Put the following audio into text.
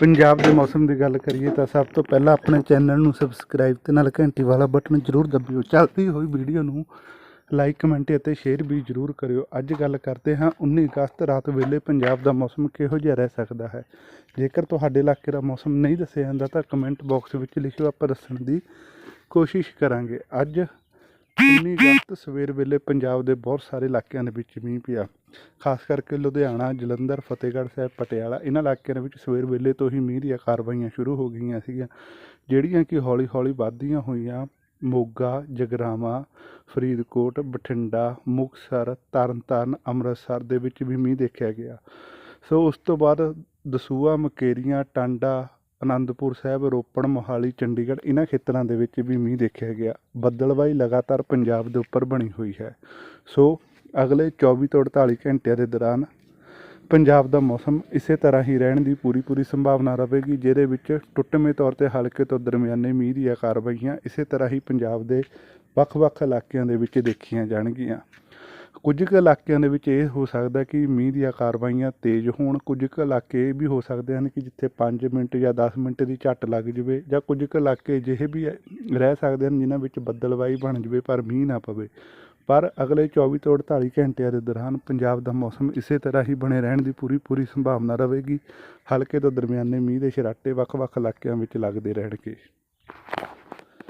ਪੰਜਾਬ ਦੇ ਮੌਸਮ ਦੀ ਗੱਲ ਕਰੀਏ ਤਾਂ ਸਭ ਤੋਂ ਪਹਿਲਾਂ ਆਪਣੇ ਚੈਨਲ ਨੂੰ ਸਬਸਕ੍ਰਾਈਬ ਤੇ ਨਾਲ ਘੰਟੀ ਵਾਲਾ ਬਟਨ ਜ਼ਰੂਰ ਦਬਿਓ। ਚੱਲਦੀ ਹੋਈ ਵੀਡੀਓ ਨੂੰ ਲਾਈਕ, ਕਮੈਂਟ ਅਤੇ ਸ਼ੇਅਰ ਵੀ ਜ਼ਰੂਰ ਕਰਿਓ। ਅੱਜ ਗੱਲ ਕਰਦੇ ਹਾਂ 19 ਅਗਸਤ ਰਾਤ ਵੇਲੇ ਪੰਜਾਬ ਦਾ ਮੌਸਮ ਕਿਹੋ ਜਿਹਾ ਰਹਿ ਸਕਦਾ ਹੈ? ਜੇਕਰ ਤੁਹਾਡੇ ਇਲਾਕੇ ਦਾ ਮੌਸਮ ਨਹੀਂ ਦੱਸਿਆ ਜਾਂਦਾ ਤਾਂ ਕਮੈਂਟ ਬਾਕਸ ਵਿੱਚ ਲਿਖਿਓ, ਆਪਾਂ ਦੱਸਣ ਦੀ ਕੋਸ਼ਿਸ਼ ਕਰਾਂਗੇ। ਅੱਜ 19 ਅਗਸਤ ਸਵੇਰ ਵੇਲੇ ਪੰਜਾਬ ਦੇ ਬਹੁਤ ਸਾਰੇ ਇਲਾਕਿਆਂ ਦੇ ਵਿੱਚ ਮੀਂਹ ਪਿਆ। ਖਾਸ ਕਰਕੇ ਲੁਧਿਆਣਾ, ਜਲੰਧਰ, ਫਤਿਹਗੜ੍ਹ ਸਾਹਿਬ, ਪਟਿਆਲਾ, ਇਹਨਾਂ ਇਲਾਕਿਆਂ ਦੇ ਵਿੱਚ ਸਵੇਰ ਵੇਲੇ ਤੋਂ ਹੀ ਮੀਂਹ ਦੀਆਂ ਕਾਰਵਾਈਆਂ ਸ਼ੁਰੂ ਹੋ ਗਈਆਂ ਸੀਗੀਆਂ, ਜਿਹੜੀਆਂ ਕਿ ਹੌਲੀ ਹੌਲੀ ਵੱਧਦੀਆਂ ਹੋਈਆਂ। ਮੋਗਾ, ਜਗਰਾਵਾਂ, ਫਰੀਦਕੋਟ, ਬਠਿੰਡਾ, ਮੁਕਤਸਰ, ਤਰਨਤਾਰਨ, ਅੰਮ੍ਰਿਤਸਰ ਦੇ ਵਿੱਚ ਵੀ ਮੀਂਹ ਦੇਖਿਆ ਗਿਆ। ਸੋ ਉਸ ਤੋਂ ਬਾਅਦ ਦਸੂਆ ਮਕੇਰੀਆਂ, ਟਾਂਡਾ ਅਨੰਦਪੁਰ ਸਾਹਿਬ, ਰੋਪੜ, ਮੋਹਾਲੀ, ਚੰਡੀਗੜ੍ਹ ਇਹਨਾਂ ਖੇਤਰਾਂ ਦੇ ਵਿੱਚ ਵੀ ਮੀਂਹ ਦੇਖਿਆ ਗਿਆ। ਬੱਦਲਵਾਈ ਲਗਾਤਾਰ ਪੰਜਾਬ ਦੇ ਉੱਪਰ ਬਣੀ ਹੋਈ ਹੈ। ਸੋ ਅਗਲੇ 24 ਤੋਂ 48 ਘੰਟਿਆਂ ਦੇ ਦੌਰਾਨ ਪੰਜਾਬ ਦਾ ਮੌਸਮ ਇਸੇ ਤਰ੍ਹਾਂ ਹੀ ਰਹਿਣ ਦੀ ਪੂਰੀ ਪੂਰੀ ਸੰਭਾਵਨਾ ਰਹੇਗੀ, ਜਿਹਦੇ ਵਿੱਚ ਟੁੱਟਵੇਂ ਤੌਰ ਤੇ ਹਲਕੇ ਤੋਂ ਦਰਮਿਆਨੇ ਮੀਂਹ ਦੀਆਂ ਕਾਰਵਾਈਆਂ ਇਸੇ ਤਰ੍ਹਾਂ ਹੀ ਪੰਜਾਬ ਦੇ ਵੱਖ-ਵੱਖ ਇਲਾਕਿਆਂ ਦੇ ਵਿੱਚ ਦੇਖੀਆਂ ਜਾਣਗੀਆਂ। ਕੁਝ ਕੁ ਇਲਾਕਿਆਂ ਦੇ ਵਿੱਚ ਇਹ ਹੋ ਸਕਦਾ ਕਿ ਮੀਂਹ ਦੀਆਂ ਕਾਰਵਾਈਆਂ ਤੇਜ਼ ਹੋਣ, ਕੁਝ ਕੁ ਇਲਾਕੇ ਇਹ ਵੀ ਹੋ ਸਕਦੇ ਹਨ ਕਿ ਜਿੱਥੇ 5 ਮਿੰਟ ਜਾਂ 10 ਮਿੰਟ ਦੀ ਝੱਟ ਲੱਗ ਜਵੇ ਜਾਂ ਕੁਝ ਕੁ ਇਲਾਕੇ ਅਜਿਹੇ ਵੀ ਰਹਿ ਸਕਦੇ ਹਨ ਜਿਨ੍ਹਾਂ ਵਿੱਚ ਬੱਦਲਵਾਈ ਬਣ ਜਵੇ ਪਰ ਮੀਂਹ ਨਾ ਪਵੇ। ਪਰ ਅਗਲੇ 24 ਤੋਂ 48 ਘੰਟਿਆਂ ਦੇ ਦੌਰਾਨ ਪੰਜਾਬ ਦਾ ਮੌਸਮ ਇਸੇ ਤਰ੍ਹਾਂ ਹੀ ਬਣੇ ਰਹਿਣ ਦੀ ਪੂਰੀ ਪੂਰੀ ਸੰਭਾਵਨਾ ਰਹੇਗੀ। ਹਲਕੇ ਤੋਂ ਦਰਮਿਆਨੇ ਮੀਂਹ ਦੇ ਛਰਾਟੇ ਵੱਖ-ਵੱਖ ਇਲਾਕਿਆਂ ਵਿੱਚ ਲੱਗਦੇ ਰਹਿਣਗੇ।